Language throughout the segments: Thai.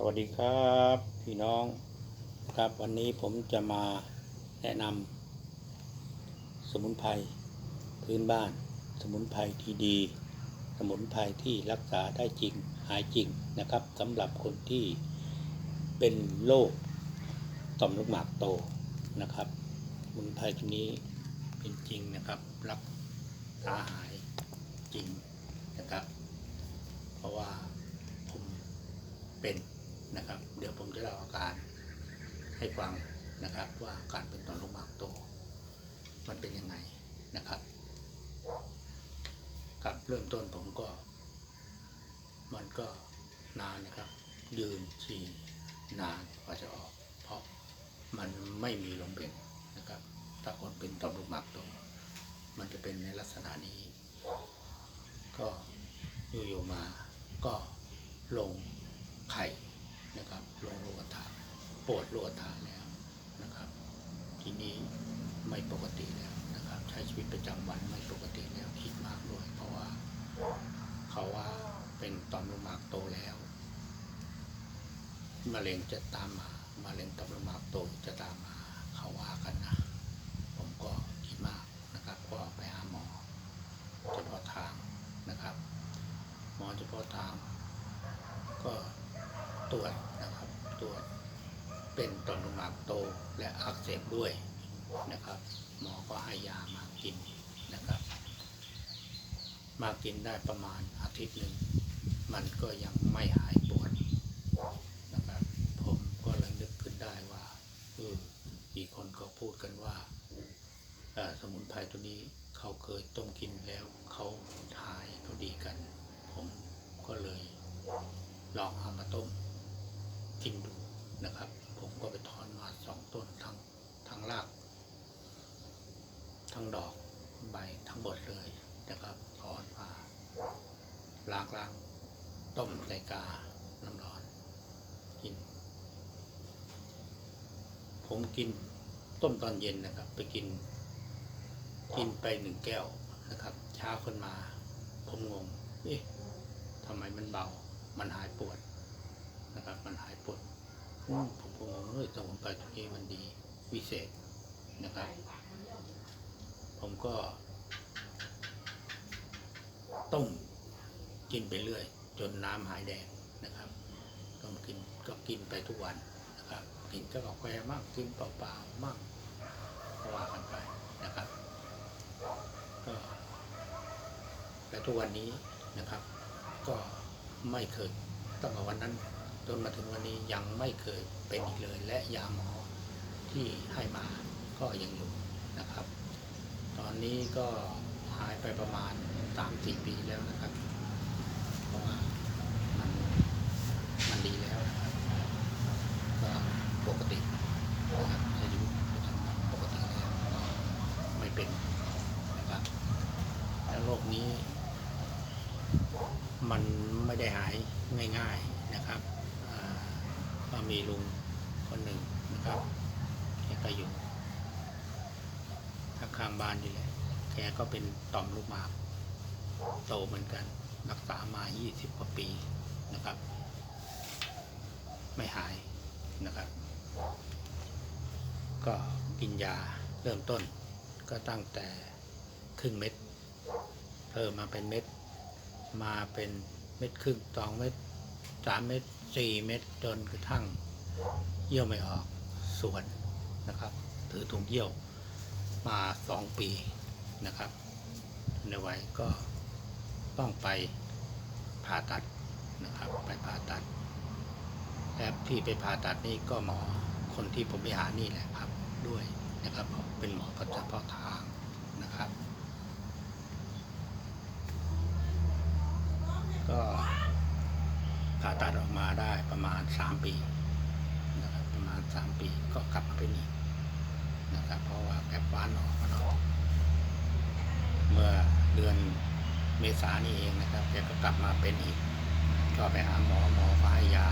สวัสดีครับพี่น้องครับวันนี้ผมจะมาแนะนำสมุนไพรพื้นบ้าน สมุนไพรที่ดี สมุนไพรที่รักษาได้จริงหายจริงนะครับสำหรับคนที่เป็นโรคต่อมลูกหมากโตนะครับสมุนไพรตัวนี้เป็นจริงนะครับรักษาหายจริงนะครับ เพราะว่าผมเป็น นะครับ เดี๋ยวผมจะเล่าอาการให้ฟังนะครับ ว่าการเป็นต่อมลูกหมากโต มันเป็นยังไงนะครับครับเริ่มต้นผมก็ มันก็นานนะครับยืนฉี่นานกว่าจะออก เพราะมันไม่มีลมเบ่งนะครับถ้าคนเป็นต่อมลูกหมากโตมันจะเป็นในลักษณะนี้ ก็อยู่ๆมาก็ลงไข่ นะครับลงโลกฐานปวดโลกฐานแล้วนะครับ ทีนี้ไม่ปกติแล้วนะครับ ใช้ชีวิตประจำวันไม่ปกติแล้วคิดมากด้วย เพราะว่าเขาว่าเป็นต่อมลูกหมากโตแล้วมะเร็งจะตามมามะเร็งต่อมลูกหมากโตจะตามมาเขาว่ากันนะ ผมก็คิดมากนะครับ ก็ไปหาหมอเฉพาะทางนะครับ หมอเฉพาะทาง ก็ ตรวจนะครับตรวจเป็นต่อมลูกหมากโตและอักเสบด้วยนะครับ หมอก็ให้ยามากินนะครับ มากินได้ประมาณอาทิตย์หนึ่งมันก็ยังไม่หายปวดนะครับ ผมก็เลยนึกขึ้นได้ว่าเอออีกคนก็พูดกันว่าสมุนไพรตัวนี้เขาเคยต้มกินแล้วเขาหายเขาดีกัน ผมก็เลยลองเอามาต้ม กินดูนะครับ ผมก็ไปถอนมาสองต้นทั้งทั้งราก ทั้งดอกใบทั้งหมดเลยนะครับถอนมาล้างล้างต้มใส่กาน้ำร้อนกิน ผมกินต้มตอนเย็นนะครับ ไปกิน กินไปหนึ่งแก้วนะครับเช้าขึ้นมา ผมงง เอ๊ะทำไมมันเบา มันหายปวดนะครับ มันหายปวด อืมผมก็งงเฮ้ยสมุนไพรตัวนี้มันดีวิเศษนะครับ ผมก็ ต้มกินไปเรื่อย จนน้ำหายแดงนะครับต้มกินก็กินไปทุกวันนะครับ กินกับกาแฟมั่งกินเปล่าๆมั่งก็ว่ากันไปนะครับ ก็แต่ทุกวันนี้นะครับ ก็ไม่เคยตั้งแต่วันนั้น จนมาถึงวันนี้ยังไม่เคยเป็นอีกเลย และยาหมอที่ให้มาก็ยังอยู่นะครับ ตอนนี้ก็หายไปประมาณสามสี่ปีแล้วนะครับเพราะว่ามันมันดีแล้วนะครับก็ปกตินะครับใช้ชีวิตปกติแล้วไม่เป็นนะครับแล้วโรคนี้มันไม่ได้หายง่าย ๆนะครับ ก็มีลุงคนหนึ่งนะครับแกก็อยู่ข้างบ้านนี่แหละแกก็เป็นต่อมลูกหมากโตเหมือนกัน รักษามา 20 กว่าปีนะครับ ไม่หายนะครับ ก็กินยาเริ่มต้น ก็ตั้งแต่ครึ่งเม็ดเพิ่มมาเป็นเม็ด มาเป็นเม็ดครึ่งสองเม็ด สามเม็ดสี่เม็ดจนกระทั่งเยี่ยวไม่ออกสวนนะครับ ถือถุงเยี่ยวมาสองปีนะครับในวัยก็ต้องไปผ่าตัดนะครับ ไปผ่าตัดและที่ไปผ่าตัดนี่ก็หมอคนที่ผมไปหานี่แหละครับ ด้วยนะครับเพราะเป็นหมอประจำเพาะทางนะครับ ก็ผ่า ตัดออกมาได้ประมาณสามปีนะครับประมาณสามปีก็กลับมาเป็นอีกนะครับเพราะว่าแผลฟ้านออกมันออกเมื่อเดือนเมษานี่เองนะครับแกก็กลับมาเป็นอีก ก็ไปหาหมอหมอก็ให้ยา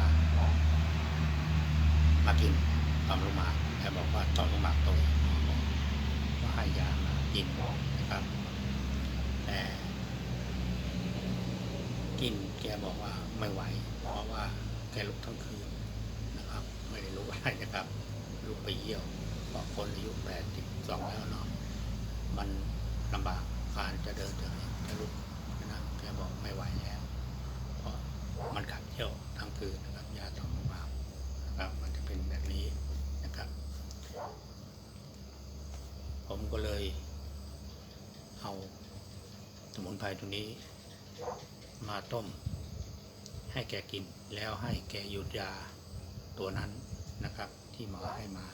มากินต่อมลูกหมากแกบอกว่าต่อมลูกหมากโตหมอบอกก็ให้ยามากินนะครับ แต่ กินแกบอกว่าไม่ไหว เพราะว่าแกลุกทั้งคืนนะครับ ไม่ได้รู้อะไรนะครับลูกไปเยี่ยวเพราะคนอายุแปดสิบสองแล้วเนาะมันลำบากการจะเดินจะจะลุกจะแกบอกไม่ไหวแล้ว เพราะมันขับเที่ยวทั้งคืนนะครับยาถอนมานะครับ มันจะเป็นแบบนี้นะครับ ผมก็เลยเอาสมุนไพรตัวนี้ มาต้ม ให้แกกินแล้วให้แกหยุดยาตัวนั้นนะครับ ที่หมอให้มา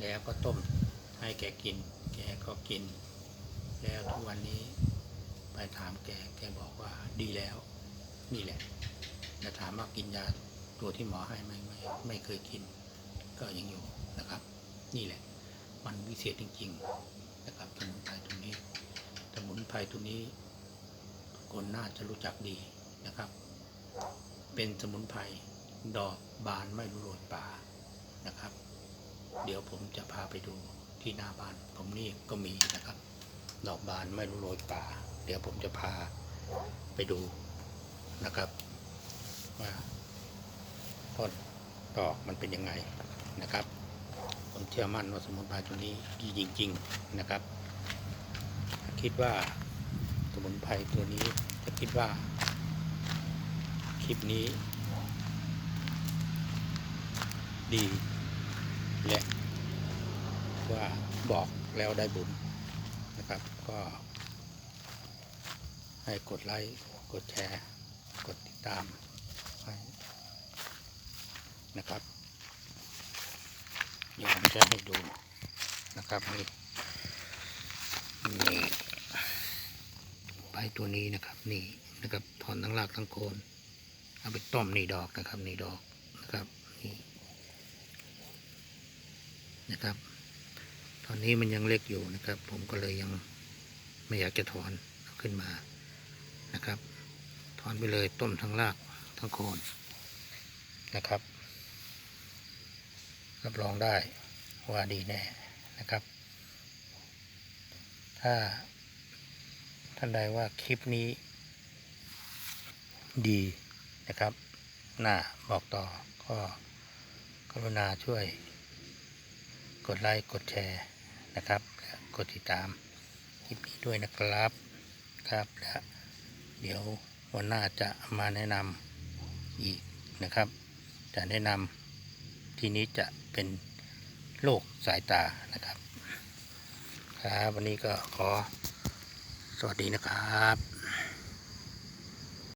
แล้วก็ต้มให้แกกิน แกก็กิน แล้วทุกวันนี้ไปถามแกแกบอกว่าดีแล้ว นี่แหละแต่ถามว่ากินยาตัวที่หมอให้ไหมไม่ไม่เคยกิน ก็ยังอยู่นะครับ นี่แหละ มันวิเศษจริง ๆ นะครับสมุนไพรตัวนี้สมุนไพรตัวนี้ คนน่าจะรู้จักดีนะครับ เป็นสมุนไพรดอกบานไม่รู้โรยป่านะครับ เดี๋ยวผมจะพาไปดูที่หน้าบ้าน ผมนี่ก็มีนะครับ ดอกบานไม่รู้โรยป่า เดี๋ยวผมจะพาไปดูนะครับว่าต้นดอกมันเป็นยังไงนะครับ ผมเชื่อมั่นว่าสมุนไพรตัวนี้ดีจริง ๆนะครับ คิดว่า มุนไพรตัวนี้จะคิดว่า คลิปนี้ ดี และว่าบอกแล้วได้บุญนะครับ ก็ ให้กดไลค์กดแชร์ กดติดตามให้นะครับเดี๋ยวผมจะให้ดูนะครับนี่นี่ ใบตัวนี้นะครับ นี่นะครับถอนทั้งรากทั้งโคนเอาไปต้มนี่ดอกนะครับนี่ดอกนะครับนี่นะครับ ตอนนี้มันยังเล็กอยู่นะครับ ผมก็เลยยังไม่อยากจะถอนขึ้นมานะครับ ถอนไปเลยต้มทั้งรากทั้งโคนนะครับรับรองได้ว่าดีแน่นะครับ ถ้า ท่านใดว่าคลิปนี้ ดีนะครับน่าบอกต่อก็กรุณาช่วย กดไลค์กดแชร์นะครับและกดติดตามคลิปนี้ด้วยนะครับครับและเดี๋ยววันหน้าจะมาแนะนำอีกนะครับ จะแนะนำทีนี้จะเป็นโรคสายตานะครับครับวันนี้ก็ขอ สวัสดีนะครับ